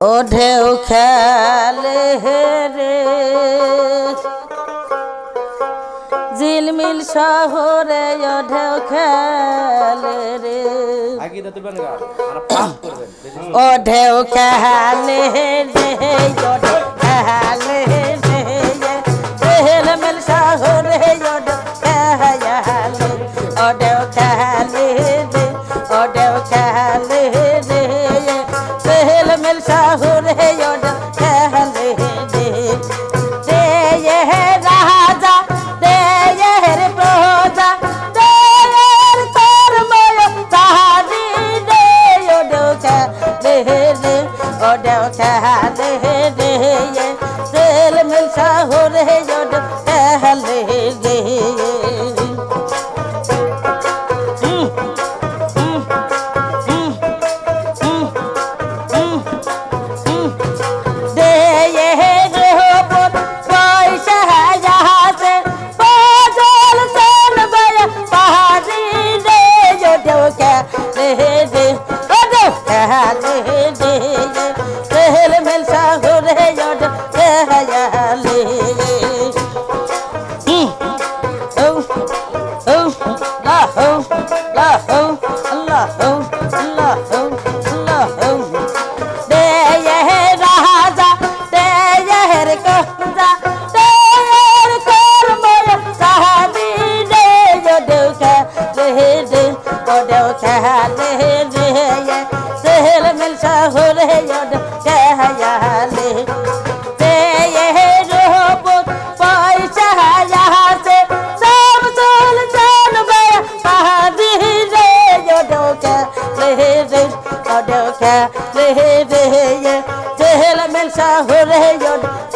ও ঢেউ খেলে হেরে ঝিলমিল শহরে ও ঢেউ খেলে রে। ও ঢেউ হে রে ও ঢেউ খেলে downtown.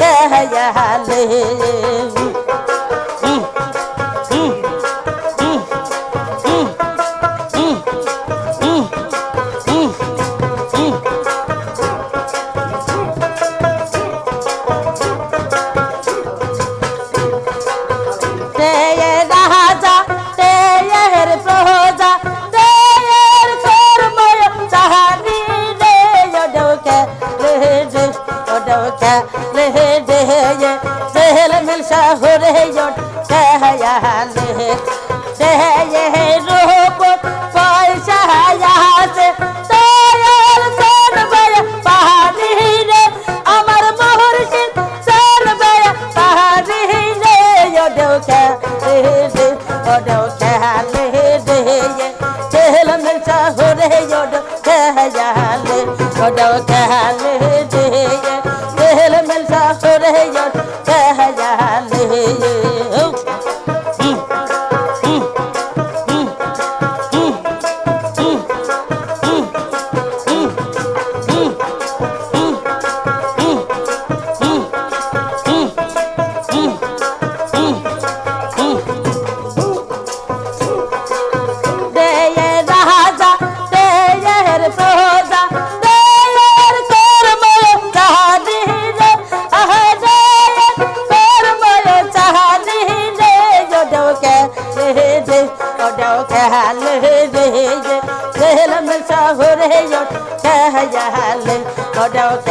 सहयाले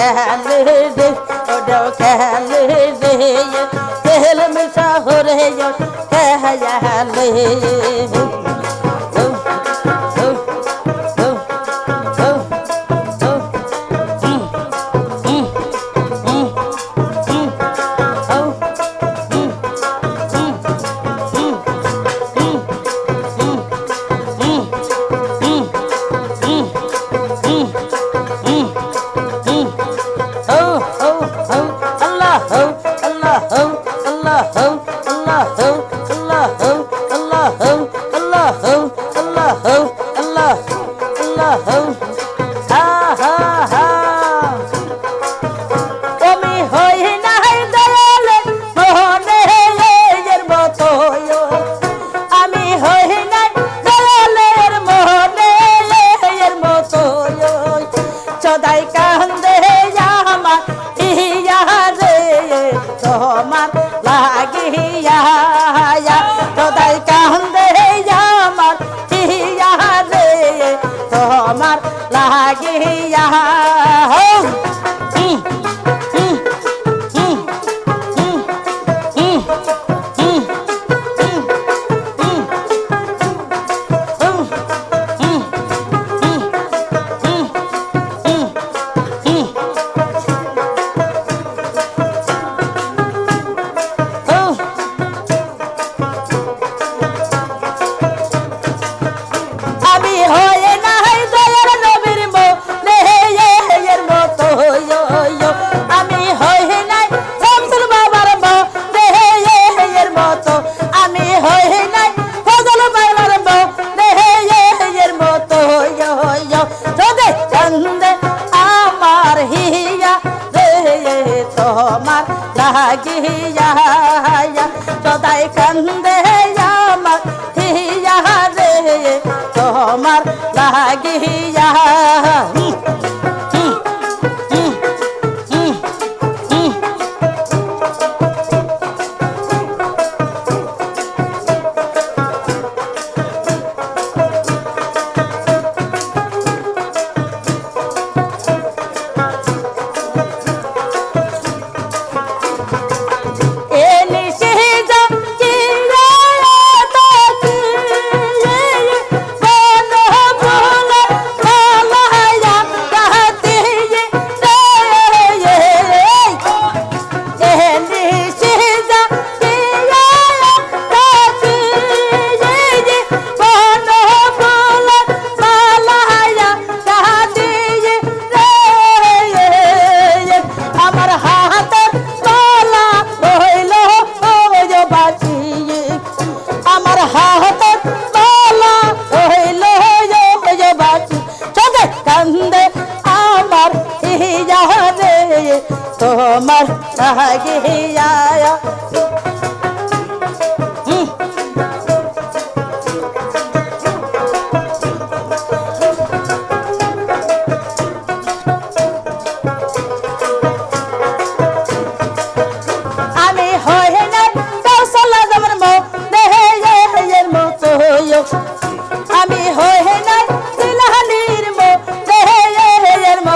कहले ओडो कहले तेल मिसा हो रहे कहले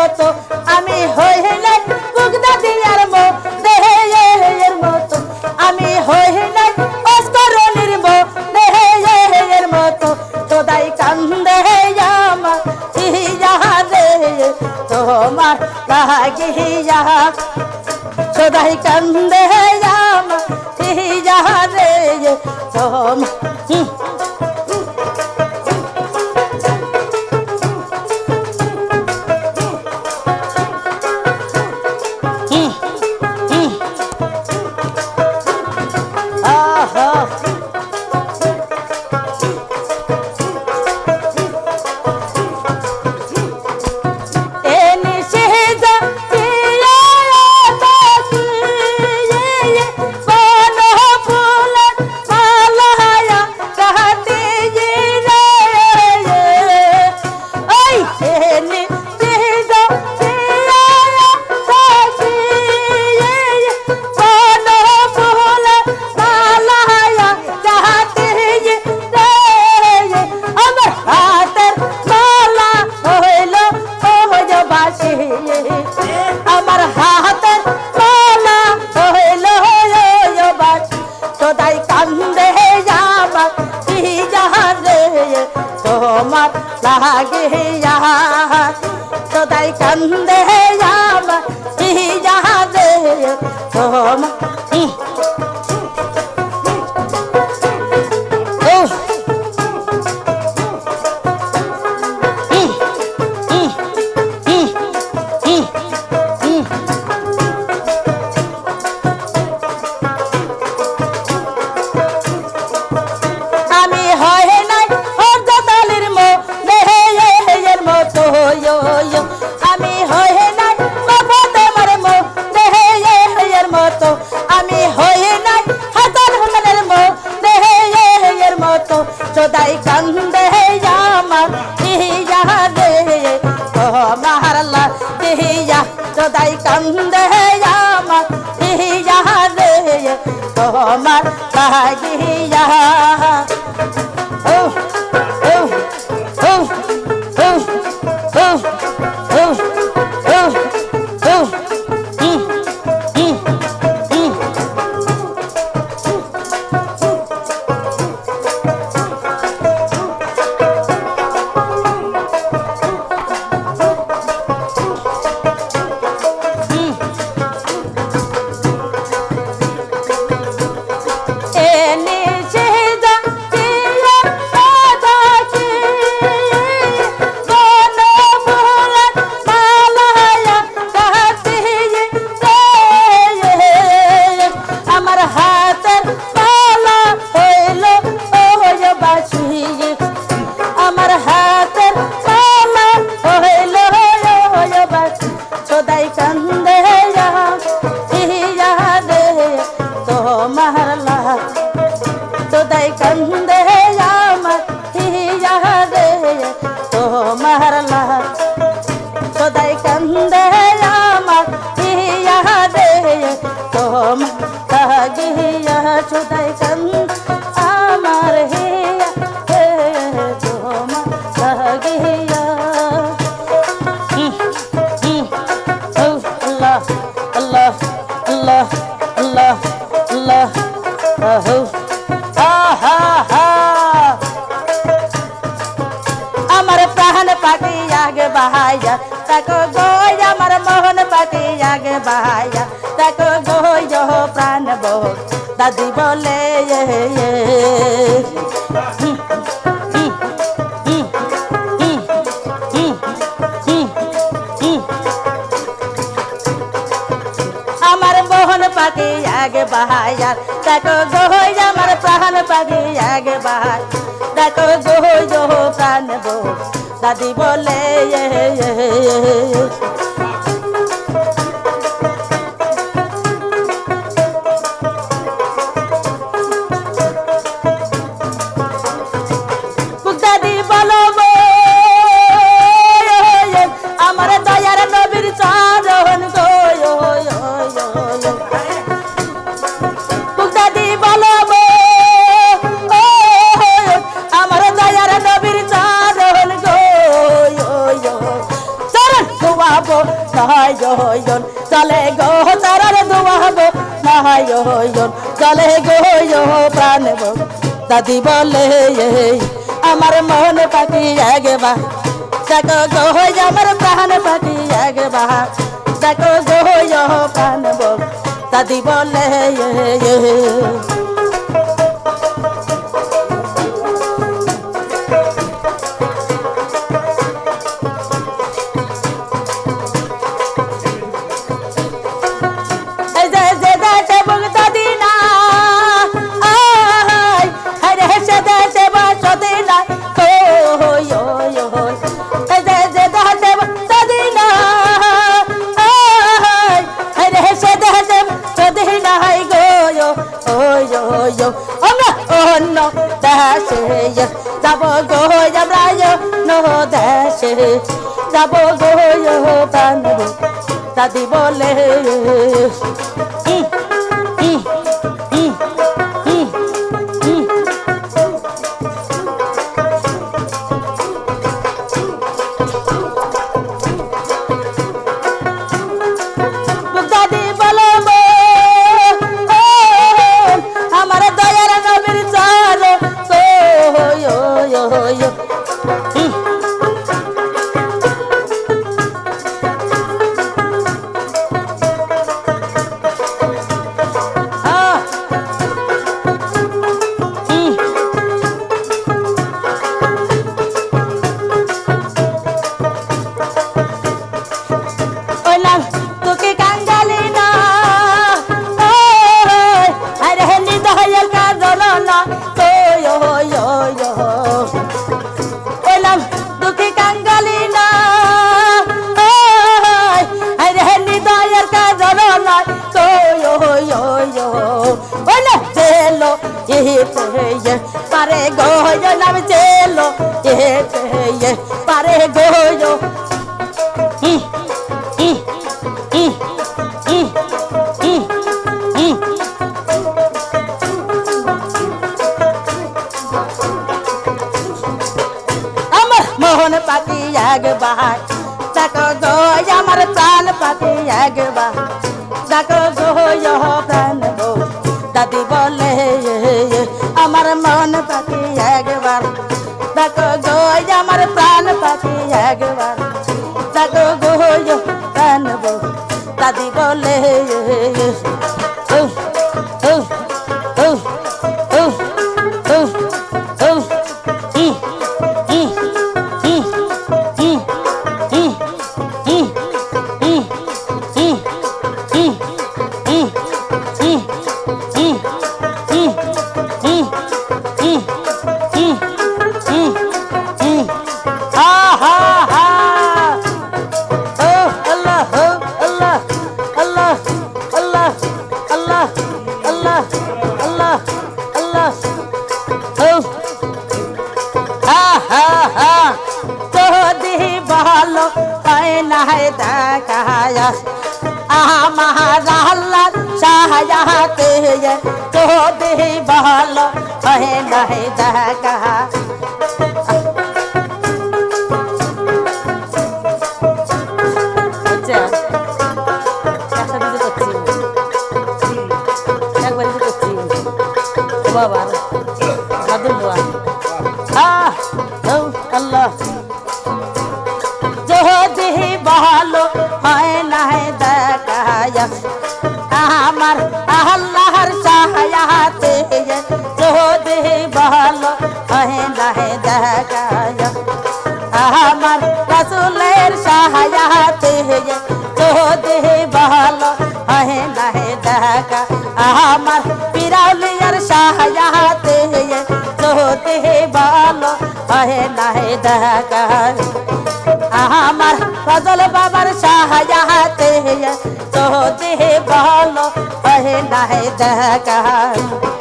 মত, আমি হইলাম বুগদা দিয়ার মো দেহে এর মত। আমি হইলাম অস্তরণের মো দেহে এর মত। তোদাই কান্দে আমার, ইয়া রে, তোমার লাগিয়া তোদাই কান্দে তোমার লাগে তোদাই কান্দে যাব তোমার कंधे या मत ही मतिया दे तो महरला কহ প্রাণ বোক দাদি বলে আমার মোহন পাখি আগে বাহায়ার দেখো গোহই আমার প্রাণ পাখি আগে বাহার দেখো গোহই জহ প্রাণ বোক দাদি বলে दादी बोले ये अमर मन पाकी आगे बा। देखो गो हो अमर प्राण पाकी आगे बा। देखो गो हो प्राण बो। दादी बोले ये দাদি বলে এক বাহার দেখো দই আমার প্রাণ পাতি এক বাহার দেখো দই প্রাণ বউ দাদি বলে আমার মন পাতি একবার দেখো দই আমার প্রাণ পাতি একবার দেখো দই প্রাণ বউ দাদি বলে ভালো হয়ে নহে যাহা কাহা বাবা। ফজল বাবার সাহায্যতে চোহতে ভালো হয়ে নাহে দেখা আপনারে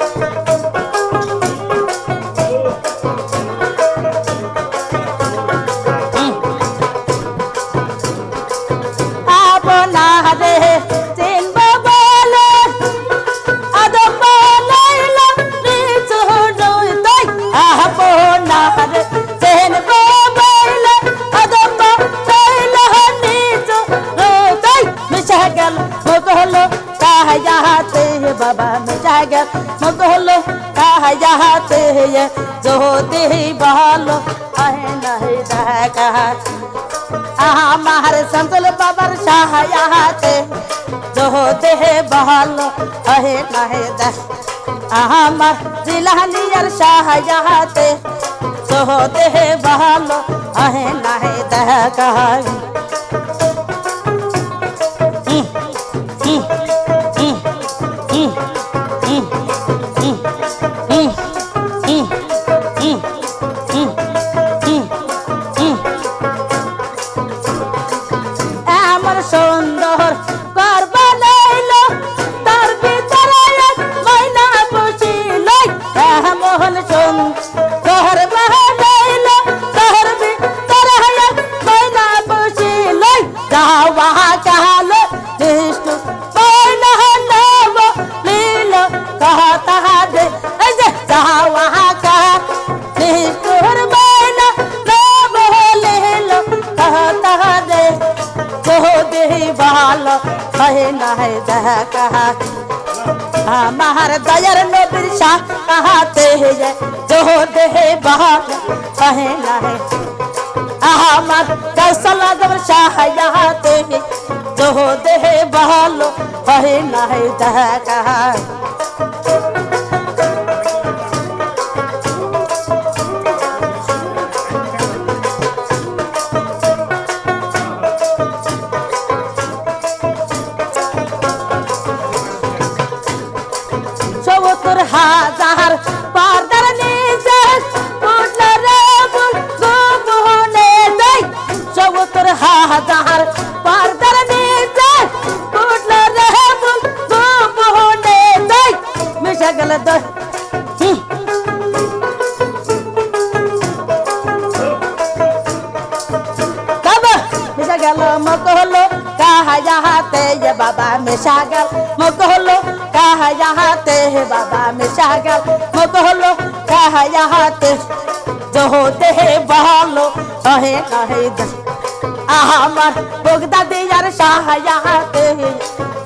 বাবা জায়গা মগ হলো যাহাতে যোতে ভালো আহে নাহি দেখা। আমার সন্তল বাবার সাহায়াতে যোতে ভালো আহে নাহি দেখা। আমার জিলানিয়ার সাহায়াতে যোতে ভালো আহে নাহি দেখা। এমন সুন্দর হায়াতে তো দেহে ভালো হয় না দেখা মিশা গেল মক হলো কাহা যাহাতে ये बाबा मिशा गल मक হলো কাহা যাহাতে হে বাবা মিশা গেল মক হলো কাহা যাহাতে जो होते है बहालो कहे कहे दस আমার বগদা দিয়ার সাহায়াতে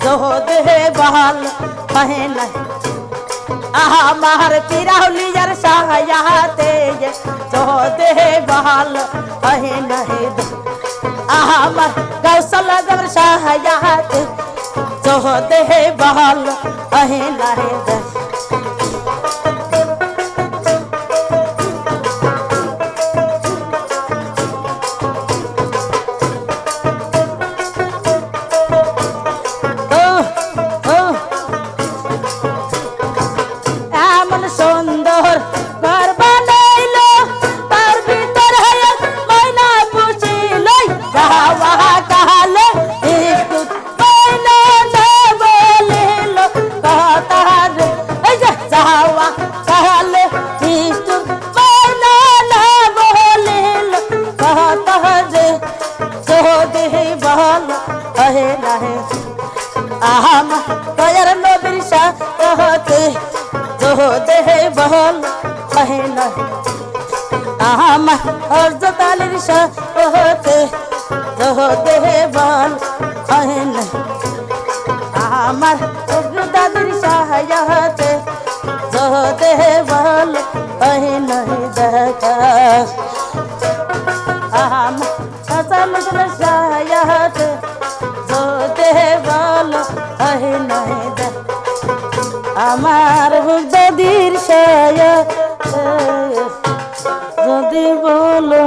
जो होते है बहालो कहे नहीं আমার পিরাউলিয়ার সাহায়াতে जो होते है बहालो कहे नहीं दस আমার কৌশল গর সহায়াতে জোহতে হে বহল আহে নাহে করতে হে বহল পহেলা আহম হরজত আলীর শাহ হতে হতে হে বহল পহেলা আমার হরজত আলীর শাহ হতে হতে হে বহল পহেলা দেখা আহম ফসল শাহ হতে হতে হে বহল পহেলা আমার বুক দাদির সায়া যদি বলো